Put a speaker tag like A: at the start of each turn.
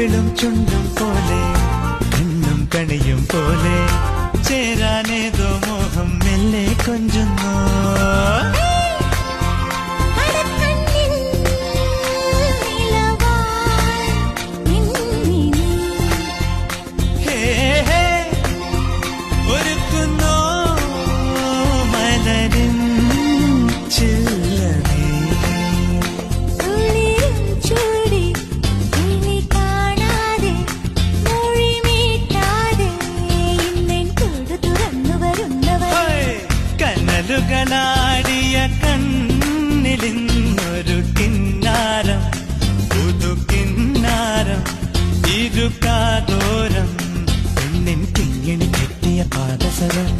A: ചുണ്ടും പോലെ കണ്ണും കണിയും പോലെ ചേരാനേതോ മോഹം മെല്ലെ കൊഞ്ചുന്നു. കണ്ടുകനാടിയ കണ്ണിലിന്നൊരു കിന്നാരം പുതു കിന്നാരം ഇരുക്കാതോരം പെണ്ണിൻ തിങ്ങിണി കെട്ടിയ പാദസരം.